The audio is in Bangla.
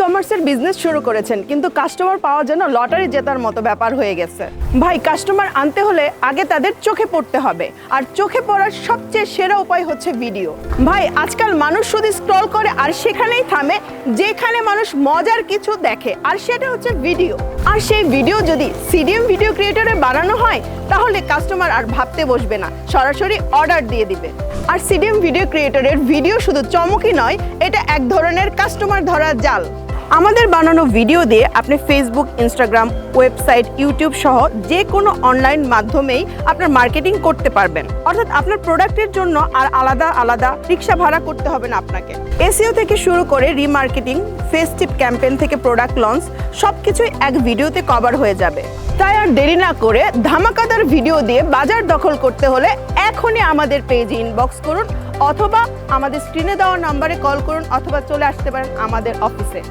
কমার্সের বিজনেস শুরু করেছেন, কিন্তু কাস্টমার পাওয়া যেন লটারি জেতার মতো ব্যাপার হয়ে গেছে। ভাই কাস্টমার আনতে হলে আগে তাদের চোখে পড়তে হবে, আর চোখে পড়ার সবচেয়ে সেরা উপায় হচ্ছে ভিডিও ভাই, আজকাল মানুষ শুধু স্ক্রল করে আর সেখানেই থামে, যেখানে মানুষ মজার কিছু দেখে, আর সেটা হচ্ছে ভিডিও আর সেই ভিডিও যদি সিডিএম ভিডিও ক্রিয়েটরে বানানো হয়, তাহলে কাস্টমার আর ভাবতে বসবে না, সরাসরি অর্ডার দিয়ে দিবে। আর সিডিএম ভিডিও ক্রিয়েটরের ভিডিও শুধু চমকই নয়, এটা এক ধরনের কাস্টমার ধরা জাল। আমাদের বানানো ভিডিও দিয়ে আপনি ফেসবুক ইনস্টাগ্রাম ওয়েবসাইট ইউটিউব সহ যে কোনো অনলাইন মাধ্যমেই আপনার মার্কেটিং করতে পারবেন। অর্থাৎ আপনার প্রোডাক্টের জন্য আর আলাদা আলাদা রিক্সা ভাড়া করতে হবে না আপনাকে। এসিও থেকে শুরু করে রিমার্কেটিং ফেস্টিভ ক্যাম্পেইন থেকে প্রোডাক্ট লঞ্চ সব কিছুই এক ভিডিওতে কভার হয়ে যাবে। তাই আর দেরি না করে ধামাকাদার ভিডিও দিয়ে বাজার দখল করতে হলে এখনই আমাদের পেজে ইনবক্স করুন, অথবা আমাদের স্ক্রিনে দেওয়া নম্বরে কল করুন, অথবা চলে আসতে পারেন আমাদের অফিসে